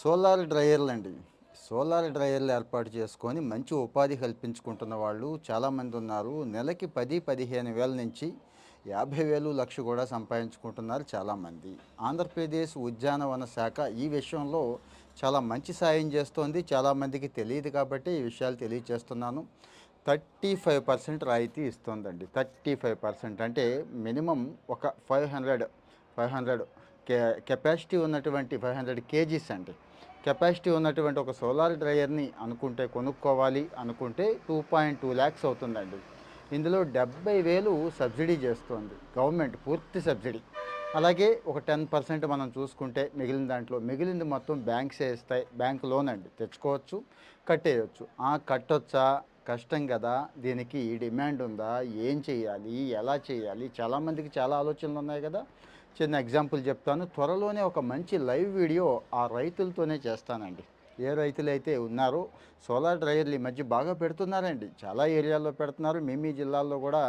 Solar డ్రయర్లు అండి. Solar డ్రయర్లు ఏర్పాటు చేసుకొని మంచి ఉపాధి కల్పించుకుంటున్న వాళ్ళు చాలామంది ఉన్నారు. నెలకి పది పదిహేను వేల నుంచి యాభై వేలు లక్ష కూడా సంపాదించుకుంటున్నారు చాలామంది ఆంధ్రప్రదేశ్ ఉద్యానవన శాఖ ఈ విషయంలో చాలా మంచి సాయం చేస్తోంది. చాలామందికి తెలియదు కాబట్టి ఈ విషయాలు తెలియజేస్తున్నాను. థర్టీ ఫైవ్ పర్సెంట్ రాయితీ ఇస్తుందండి. థర్టీ ఫైవ్ పర్సెంట్ అంటే మినిమం ఒక five hundred five hundred K capacity ఉన్నటువంటి ఫైవ్ హండ్రెడ్ కేజీస్ అండి. కెపాసిటీ ఉన్నటువంటి ఒక సోలార్ డ్రయర్ని అనుకుంటే కొనుక్కోవాలి అనుకుంటే టూ పాయింట్ టూ ల్యాక్స్ అవుతుందండి. ఇందులో డెబ్బై వేలు సబ్సిడీ చేస్తుంది గవర్నమెంట్ పూర్తి సబ్సిడీ. అలాగే ఒక టెన్ పర్సెంట్ మనం చూసుకుంటే మిగిలిన దాంట్లో మిగిలింది మొత్తం బ్యాంక్సే ఇస్తాయి? బ్యాంక్ లోన్ అండి తెచ్చుకోవచ్చు కట్టేయచ్చు. ఆ కట్టొచ్చా? కష్టం కదా దీనికి డిమాండ్ ఉందా? ఏం చేయాలి? ఎలా చేయాలి? చాలామందికి చాలా ఆలోచనలు ఉన్నాయి కదా. చిన్న ఎగ్జాంపుల్ చెప్తాను. త్వరలోనే ఒక మంచి లైవ్ వీడియో ఆ రైతులతోనే చేస్తానండి. ఏ రైతులైతే ఉన్నారో సోలార్ డ్రైవర్లు ఈ మధ్య బాగా పెడుతున్నారండి. చాలా ఏరియాల్లో పెడుతున్నారు. మీ మీ జిల్లాల్లో కూడా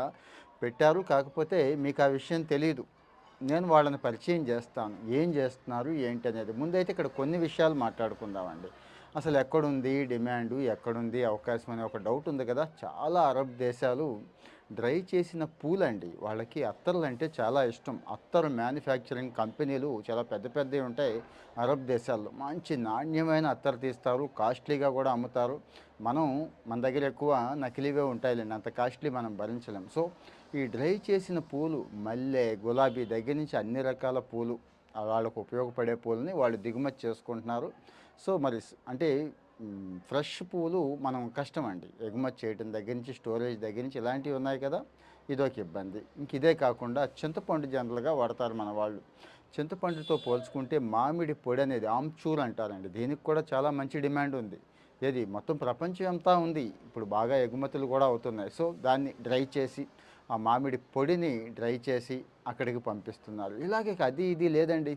పెట్టారు. కాకపోతే మీకు ఆ విషయం తెలియదు నేను వాళ్ళని పరిచయం చేస్తాను. ఏం చేస్తున్నారు ఏంటి అనేది ముందైతే ఇక్కడ కొన్ని విషయాలు మాట్లాడుకుందామండి. అసలు ఎక్కడుంది డిమాండ్ ఎక్కడుంది అవకాశం అనే ఒక డౌట్ ఉంది కదా. చాలా అరబ్ దేశాలు డ్రై చేసిన పూలండి. వాళ్ళకి అత్తర్లు అంటే చాలా ఇష్టం. అత్తరు మ్యానుఫ్యాక్చరింగ్ కంపెనీలు చాలా పెద్ద పెద్దవి ఉంటాయి అరబ్ దేశాల్లో. మంచి నాణ్యమైన అత్తరు తీస్తారు కాస్ట్లీగా కూడా అమ్ముతారు. మనం మన దగ్గర ఎక్కువ నకిలీవే ఉంటాయిలేండి. అంత కాస్ట్లీ మనం భరించలేం. సో ఈ డ్రై చేసిన పూలు మల్లె గులాబీ దగ్గర నుంచి అన్ని రకాల పూలు వాళ్ళకు ఉపయోగపడే పూలని వాళ్ళు దిగుమతి చేసుకుంటున్నారు. సో మరి అంటే ఫ్రెష్ పూలు మనం కష్టం అండి ఎగుమతి చేయడం దగ్గర నుంచి స్టోరేజ్ దగ్గర నుంచి ఇలాంటివి ఉన్నాయి కదా ఇదొక ఇబ్బంది. ఇంక ఇదే కాకుండా చింతపండు జనరల్గా వాడతారు మన వాళ్ళు. చింతపండుతో పోల్చుకుంటే మామిడి పొడి అనేది ఆమ్చూర్ అంటారండి. దీనికి కూడా చాలా మంచి డిమాండ్ ఉంది. ఏది? మొత్తం ప్రపంచం అంతా ఉంది. ఇప్పుడు బాగా ఎగుమతులు కూడా అవుతున్నాయి. సో దాన్ని డ్రై చేసి ఆ మామిడి పొడిని డ్రై చేసి అక్కడికి పంపిస్తున్నారు. ఇలాగే అది ఇది లేదండి.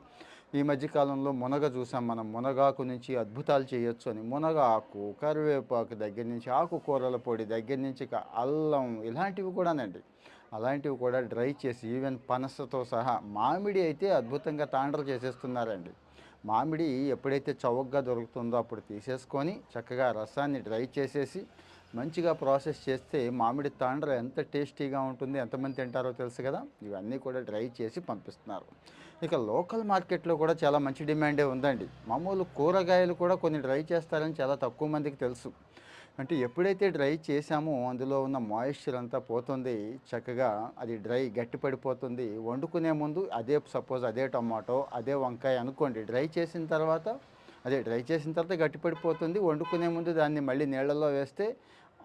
ఈ మధ్యకాలంలో మునగ చూసాం మనం. మునగాకు నుంచి అద్భుతాలు చేయొచ్చు అని. మునగాకు కరివేపాకు దగ్గర నుంచి ఆకుకూరల పొడి దగ్గర నుంచి అల్లం ఇలాంటివి కూడానండి. అలాంటివి కూడా డ్రై చేసి ఈవెన్ పనసతో సహా మామిడి అయితే అద్భుతంగా తాండ్రలు చేసేస్తున్నారండి. మామిడి ఎప్పుడైతే చౌకగా దొరుకుతుందో అప్పుడు తీసేసుకొని చక్కగా రసాన్ని డ్రై చేసేసి మంచిగా ప్రాసెస్ చేస్తే మామిడి తాండ్ర ఎంత టేస్టీగా ఉంటుంది ఎంతమంది తింటారో తెలుసు కదా? ఇవన్నీ కూడా డ్రై చేసి పంపిస్తున్నారు. ఇక లోకల్ మార్కెట్లో కూడా చాలా మంచి డిమాండే ఉందండి. మామూలు కూరగాయలు కూడా కొన్ని డ్రై చేస్తారని చాలా తక్కువ మందికి తెలుసు. అంటే ఎప్పుడైతే డ్రై చేసామో అందులో ఉన్న మాయిశ్చర్ అంతా పోతుంది చక్కగా అది డ్రై గట్టి పడిపోతుంది. వండుకునే ముందు అదే సపోజ్ అదే టమాటో అదే వంకాయ అనుకోండి. డ్రై చేసిన తర్వాత అదే డ్రై చేసిన తర్వాత గట్టిపడిపోతుంది వండుకునే ముందు దాన్ని మళ్ళీ నీళ్ళలో వేస్తే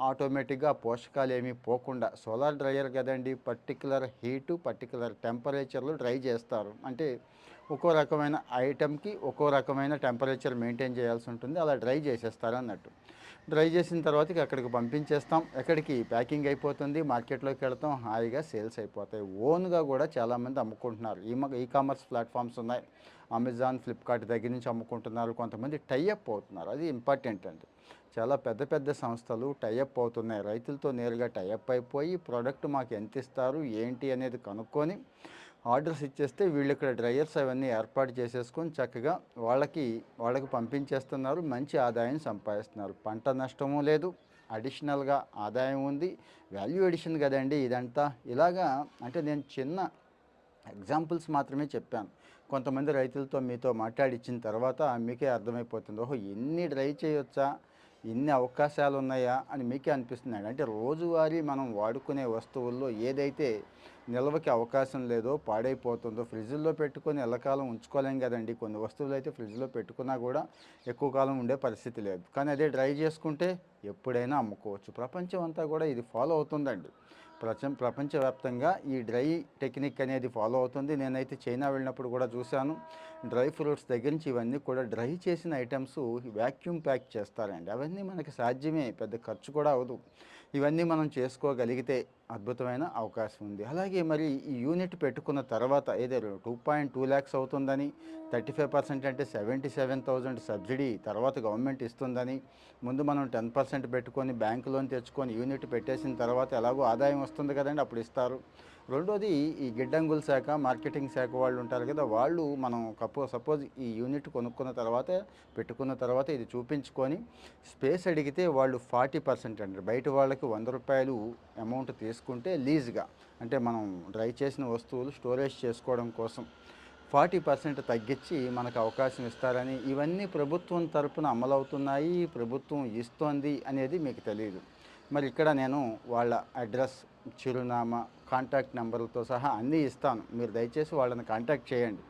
ఆటోమేటిక్గా పోషకాలు ఏమీ పోకుండా సోలార్ డ్రైయర్ కదండి పర్టికులర్ హీటు పర్టికులర్ టెంపరేచర్లో డ్రై చేస్తారు. అంటే ఒక్కో రకమైన ఐటెంకి ఒక్కో రకమైన టెంపరేచర్ మెయింటైన్ చేయాల్సి ఉంటుంది అలా డ్రై చేసేస్తారు అన్నట్టు. డ్రై చేసిన తర్వాత అక్కడికి పంపించేస్తాం. ఎక్కడికి? ప్యాకింగ్ అయిపోతుంది. మార్కెట్లోకి వెళ్తాం. హాయిగా సేల్స్ అయిపోతాయి. ఓన్గా కూడా చాలామంది అమ్ముకుంటున్నారు. ఈ ఈ కామర్స్ ప్లాట్ఫామ్స్ ఉన్నాయి. అమెజాన్ ఫ్లిప్కార్ట్ దగ్గర నుంచి అమ్ముకుంటున్నారు. కొంతమంది టైఅప్ అవుతున్నారు. అది ఇంపార్టెంట్ అండి. చాలా పెద్ద పెద్ద సంస్థలు టైఅప్ అవుతున్నాయి. రైతులతో నేరుగా టైఅప్ అయిపోయి ప్రోడక్ట్ మాకు ఎంత ఇస్తారు? ఏంటి అనేది కనుక్కొని ఆర్డర్స్ ఇచ్చేస్తే వీళ్ళు ఇక్కడ డ్రైయర్స్ అవన్నీ ఏర్పాటు చేసేసుకొని చక్కగా వాళ్ళకి వాళ్ళకి పంపించేస్తున్నారు. మంచి ఆదాయం సంపాదిస్తున్నారు. పంట నష్టము లేదు. అడిషనల్గా ఆదాయం ఉంది. వాల్యూ ఎడిషన్ కదండి ఇదంతా. ఇలాగా అంటే నేను చిన్న ఎగ్జాంపుల్స్ మాత్రమే చెప్పాను. కొంతమంది రైతులతో మీతో మాట్లాడిచ్చిన తర్వాత మీకే అర్థమైపోతుంది. ఓహో ఎన్ని డ్రై చేయొచ్చా? ఇన్ని అవకాశాలు ఉన్నాయా అని మీకే అనిపిస్తుంది అంటే రోజువారీ మనం వాడుకునే వస్తువుల్లో ఏదైతే నిల్వకి అవకాశం లేదో పాడైపోతుందో ఫ్రిడ్జ్లో పెట్టుకొని ఎల్లకాలం ఉంచుకోలేం కదండి. కొన్ని వస్తువులు అయితే ఫ్రిడ్జ్లో పెట్టుకున్నా కూడా ఎక్కువ కాలం ఉండే పరిస్థితి లేదు. కానీ అదే డ్రై చేసుకుంటే ఎప్పుడైనా అమ్ముకోవచ్చు. ప్రపంచం అంతా కూడా ఇది ఫాలో అవుతుందండి. ప్రచం ప్రపంచవ్యాప్తంగా ఈ డ్రై టెక్నిక్ అనేది ఫాలో అవుతుంది. నేనైతే చైనా వెళ్ళినప్పుడు కూడా చూశాను. డ్రై ఫ్రూట్స్ దగ్గర నుంచి ఇవన్నీ కూడా డ్రై చేసిన ఐటమ్స్ వ్యాక్యూమ్ ప్యాక్ చేస్తారండి. అవన్నీ మనకి సాధ్యమే. పెద్ద ఖర్చు కూడా అవదు ఇవన్నీ మనం చేసుకోగలిగితే అద్భుతమైన అవకాశం ఉంది. అలాగే మరి ఈ యూనిట్ పెట్టుకున్న తర్వాత ఏదో టూ పాయింట్ టూ ల్యాక్స్ అవుతుందని థర్టీ ఫైవ్ పర్సెంట్ అంటే సెవెంటీ సెవెన్ థౌజండ్ సబ్సిడీ తర్వాత గవర్నమెంట్ ఇస్తుందని ముందు మనం టెన్ పర్సెంట్ పెట్టుకొని బ్యాంకు లోన్ తెచ్చుకొని యూనిట్ పెట్టేసిన తర్వాత ఎలాగో ఆదాయం వస్తుంది కదండి అప్పుడు ఇస్తారు. రెండోది ఈ గిడ్డంగుల శాఖ మార్కెటింగ్ శాఖ వాళ్ళు ఉంటారు కదా వాళ్ళు మనం కపో సపోజ్ ఈ యూనిట్ కొనుక్కున్న తర్వాత పెట్టుకున్న తర్వాత ఇది చూపించుకొని స్పేస్ అడిగితే వాళ్ళు ఫార్టీ పర్సెంట్ అండి బయట వాళ్ళకి వంద రూపాయలు అమౌంట్ తీసుకుంటే లీజ్గా. అంటే మనం డ్రై చేసిన వస్తువులు స్టోరేజ్ చేసుకోవడం కోసం ఫార్టీ పర్సెంట్ తగ్గించి మనకు అవకాశం ఇస్తారని ఇవన్నీ ప్రభుత్వం తరపున అమలవుతున్నాయి ప్రభుత్వం ఇస్తోంది అనేది మీకు తెలియదు మరి ఇక్కడ నేను వాళ్ళ అడ్రస్ చిరునామా కాంటాక్ట్ నెంబర్లతో సహా అన్నీ ఇస్తాను. మీరు దయచేసి వాళ్ళని కాంటాక్ట్ చేయండి.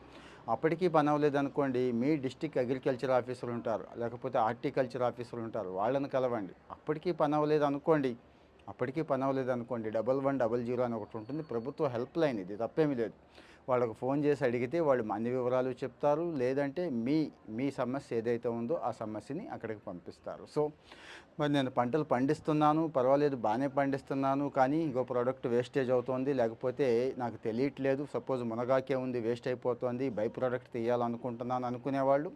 అప్పటికీ పనవలేదనుకోండి మీ డిస్టిక్ అగ్రికల్చర్ ఆఫీసులు ఉంటారు లేకపోతే హార్టికల్చర్ ఆఫీసర్లు ఉంటారు వాళ్ళని కలవండి. అప్పటికీ పనవలేదు అనుకోండి అప్పటికీ పనవలేదు అనుకోండి డబల్ వన్ డబల్ జీరో అని ఒకటి ఉంటుంది. ప్రభుత్వ హెల్ప్ లైన్ ఇది తప్పేమీ లేదు. వాళ్ళకు ఫోన్ చేసి అడిగితే వాళ్ళు అన్ని వివరాలు చెప్తారు లేదంటే మీ మీ సమస్య ఏదైతే ఉందో ఆ సమస్యని అక్కడికి పంపిస్తారు. సో మరి నేను పంటలు పండిస్తున్నాను పర్వాలేదు బాగానే పండిస్తున్నాను కానీ ఇంకో ప్రోడక్ట్ వేస్టేజ్ అవుతోంది లేకపోతే నాకు తెలియట్లేదు సపోజ్ మునగాకే ఉంది వేస్ట్ అయిపోతుంది బై ప్రోడక్ట్ తీయాలనుకుంటున్నాను అనుకునేవాళ్ళు.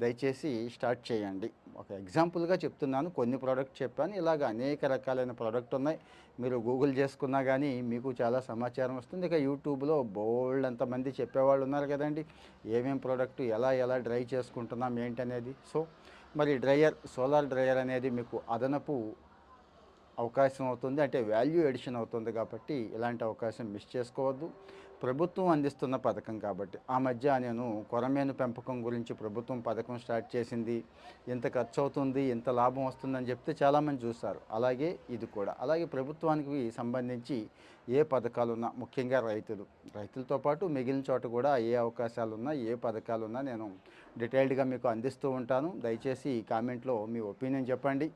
దయచేసి స్టార్ట్ చేయండి. ఒక ఎగ్జాంపుల్గా చెప్తున్నాను. కొన్ని ప్రోడక్ట్ చెప్పాను. ఇలాగ అనేక రకాలైన ప్రోడక్ట్ ఉన్నాయి. మీరు గూగుల్ చేసుకున్నా కానీ మీకు చాలా సమాచారం వస్తుంది. ఇక యూట్యూబ్లో బోల్డ్ అంతమంది చెప్పేవాళ్ళు ఉన్నారు కదండి. ఏమేం ప్రోడక్ట్ ఎలా ఎలా డ్రై చేసుకుంటున్నాం ఏంటనేది సో మరి డ్రయర్ సోలార్ డ్రయర్ అనేది మీకు అదనపు అవకాశం అవుతుంది. అంటే వాల్యూ ఎడిషన్ అవుతుంది కాబట్టి ఇలాంటి అవకాశం మిస్ చేసుకోవద్దు. ప్రభుత్వం అందిస్తున్న పథకం కాబట్టి ఆ మధ్య నేను కొరమేను పెంపకం గురించి ప్రభుత్వం పథకం స్టార్ట్ చేసింది. ఎంత ఖర్చు అవుతుంది ఎంత లాభం వస్తుందని చెప్తే చాలామంది చూస్తారు. అలాగే ఇది కూడా. అలాగే ప్రభుత్వానికి సంబంధించి ఏ పథకాలు ఉన్నా ముఖ్యంగా రైతులు. రైతులతో పాటు మిగిలిన చోట కూడా ఏ అవకాశాలు ఉన్నా ఏ పథకాలు ఉన్నా నేను డీటెయిల్డ్గా మీకు అందిస్తూ ఉంటాను. దయచేసి కామెంట్లో మీ ఒపీనియన్ చెప్పండి.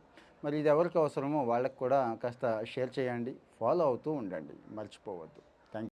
మరి ఇది ఎవరికి అవసరమో వాళ్ళకి కూడా కాస్త షేర్ చేయండి. ఫాలో అవుతూ ఉండండి. మర్చిపోవద్దు.